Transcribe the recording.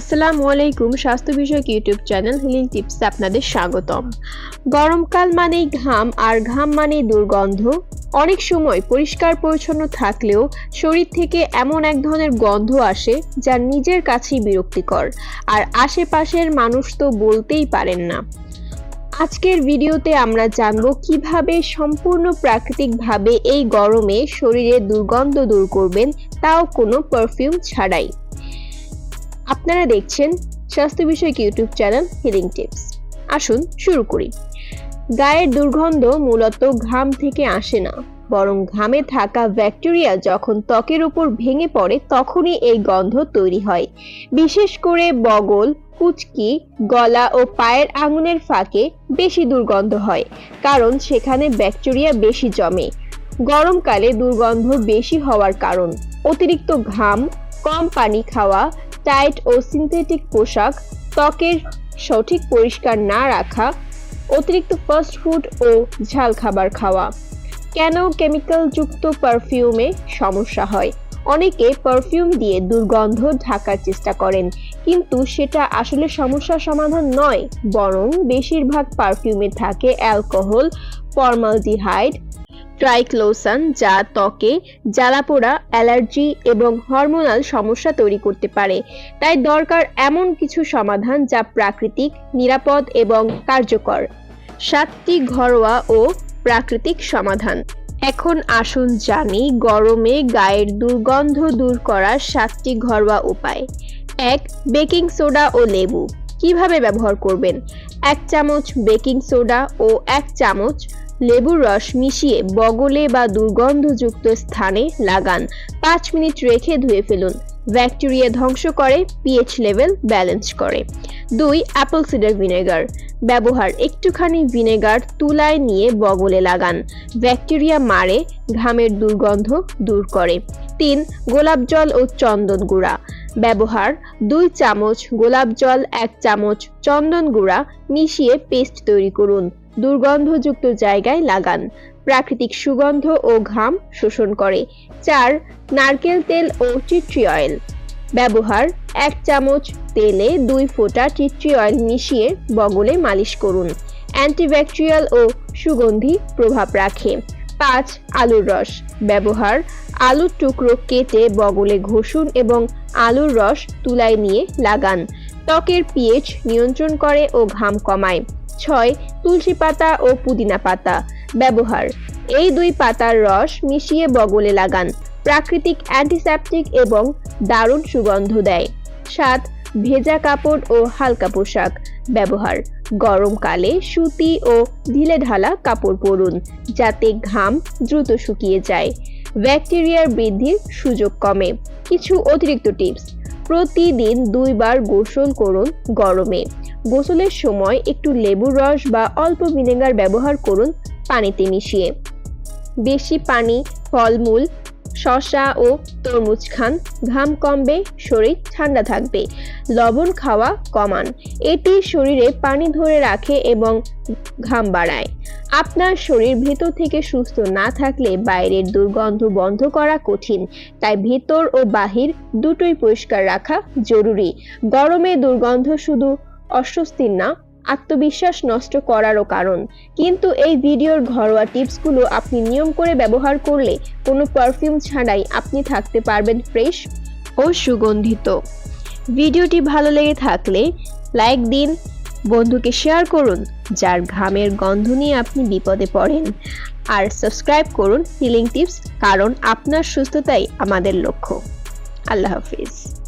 আসসালামু আলাইকুম, স্বাস্থ্য বিষয়ক ইউটিউব চ্যানেল হিলিং টিপস আপনাদের স্বাগতম। গরমকাল মানেই ঘাম, আর ঘাম মানেই দুর্গন্ধ। অনেক সময় পরিষ্কার পরিচ্ছন্ন থাকলেও শরীর থেকে এমন এক ধরনের গন্ধ আসে যা নিজের কাছেই বিরক্তিকর, আর আশেপাশের মানুষ তো বলতেই পারেন না। আজকের ভিডিওতে আমরা জানব কীভাবে সম্পূর্ণ প্রাকৃতিকভাবে এই গরমে শরীরে দুর্গন্ধ দূর করবেন, তাও কোনো পারফিউম ছাড়াই। আপনারা দেখছেন স্বাস্থ্য বিষয়ক ইউটিউব চ্যানেল হিলিং টিপস আসুন শুরু করি। গায়ের দুর্গন্ধ মূলত ঘাম থেকে আসে না, বরং ঘামে থাকা ব্যাকটেরিয়া যখন ত্বকের উপর ভেঙে পড়ে তখনই এই গন্ধ তৈরি হয়। বিশেষ করে বগল, কুচকি, গলা ও পায়ের আঙুলের ফাঁকে বেশি দুর্গন্ধ হয়, কারণ সেখানে ব্যাকটেরিয়া বেশি জমে। গরমকালে দুর্গন্ধ বেশি হওয়ার কারণ, অতিরিক্ত ঘাম, কম পানি খাওয়া টাইট ও সিনথেটিক পোশাক, ত্বকের সঠিক পরিষ্কার না রাখা, অতিরিক্ত ফাস্ট ফুড ও ঝাল খাবার খাওয়া। কেন কেমিক্যালযুক্ত পারফিউমে সমস্যা হয়? অনেকে পারফিউম দিয়ে দুর্গন্ধ ঢাকার চেষ্টা করেন, কিন্তু সেটা আসলে সমস্যার সমাধান নয়, বরং বেশিরভাগ পারফিউমে থাকে অ্যালকোহল ফর্মালডিহাইড ট্রাইক্লোসান, যা ত্বকে জ্বালাপোড়া, অ্যালার্জি এবং হরমোনাল সমস্যা তৈরি করতে পারে। তাই দরকার এমন কিছু সমাধান যা প্রাকৃতিক, নিরাপদ এবং কার্যকর। সাতটি ঘরোয়া ও প্রাকৃতিক সমাধান। এখন আসুন জানি গরমে গায়ের দুর্গন্ধ দূর করার সাতটি ঘরোয়া উপায়। এক, বেকিং সোডা ও লেবু। কীভাবে ব্যবহার করবেন? এক চামচ বেকিং সোডা ও এক চামচ লেবুর রস মিশিয়ে বগলে বা দুর্গন্ধযুক্ত স্থানে লাগান। পাঁচ মিনিট রেখে ধুয়ে ফেলুন। ব্যাকটেরিয়া ধ্বংস করে পিএইচ লেভেল ব্যালেন্স করে। দুই অ্যাপল সিডার ভিনেগার ব্যবহার একটুখানি ভিনেগার তুলায় নিয়ে বগলে লাগান। ব্যাকটেরিয়া মারে, ঘামের দুর্গন্ধ দূর করে। তিন, গোলাপ জল ও চন্দন গুঁড়া। ব্যবহার দুই চামচ গোলাপ জল, এক চামচ চন্দন গুঁড়া মিশিয়ে পেস্ট তৈরি করুন। দুর্গন্ধযুক্ত জায়গায় লাগান। প্রাকৃতিক সুগন্ধ ও ঘাম শোষণ করে। চার, নারকেল তেল ও চিট্রি অয়েল। ব্যবহার, এক চামচ তেলে দুই ফোঁটা চিট্রি অয়েল মিশিয়ে বগলে মালিশ করুন। অ্যান্টিব্যাকটেরিয়াল ও সুগন্ধি প্রভাব রাখে। পাঁচ, আলুর রস। ব্যবহার, আলুর টুকরো কেটে বগলে ঘষুন এবং আলুর রস তুলায় নিয়ে লাগান। ত্বকের পিএইচ নিয়ন্ত্রণ করে ও ঘাম কমায়। ছয় তুলসী পাতা ও পুদিনা পাতা। ব্যবহার। এই দুই পাতার রস মিশিয়ে বগলে লাগান। প্রাকৃতিক অ্যান্টিসেপটিক এবং দারুণ সুগন্ধ দেয়। সাত, ভেজা কাপড় ও হালকা পোশাক। ব্যবহার। গরমকালে সুতি ও ঢিলে ঢালা কাপড় পরুন, যাতে ঘাম দ্রুত শুকিয়ে যায়। ব্যাকটেরিয়ার বৃদ্ধির সুযোগ কমে। কিছু অতিরিক্ত টিপস। প্রতিদিন দুইবার গোসল করুন গরমে। গোসলের সময় একটু লেবুর রস বা অল্প ভিনেগার ব্যবহার করুন পানিতে মিশিয়ে। বেশি পানি, ফলমূল, শসা ও তরমুজ খান, ঘাম কমবে, শরীর ঠান্ডা থাকবে, লবণ খাওয়া কমান। এটি শরীরে পানি ধরে রাখে এবং ঘাম বাড়ায়। আপনার শরীর ভেতর থেকে সুস্থ না থাকলে বাইরের দুর্গন্ধ বন্ধ করা কঠিন, তাই ভেতর ও বাহির দুটোই পরিষ্কার রাখা জরুরি। গরমে দুর্গন্ধ শুধু অস্বস্তির না, আত্মবিশ্বাস নষ্ট করারও কারণ। কিন্তু এই ভিডিওর ঘরোয়া টিপসগুলো আপনি নিয়ম করে ব্যবহার করলে কোনো পারফিউম ছাড়াই আপনি থাকতে পারবেন ফ্রেশ ও সুগন্ধিত। ভিডিওটি ভালো লেগে থাকলে লাইক দিন, বন্ধুকে শেয়ার করুন, যার ঘামের গন্ধ নিয়ে আপনি বিপদে পড়েন। আর সাবস্ক্রাইব করুন হিলিং টিপস কারণ আপনার সুস্থতাই আমাদের লক্ষ্য। আল্লাহ হাফিজ।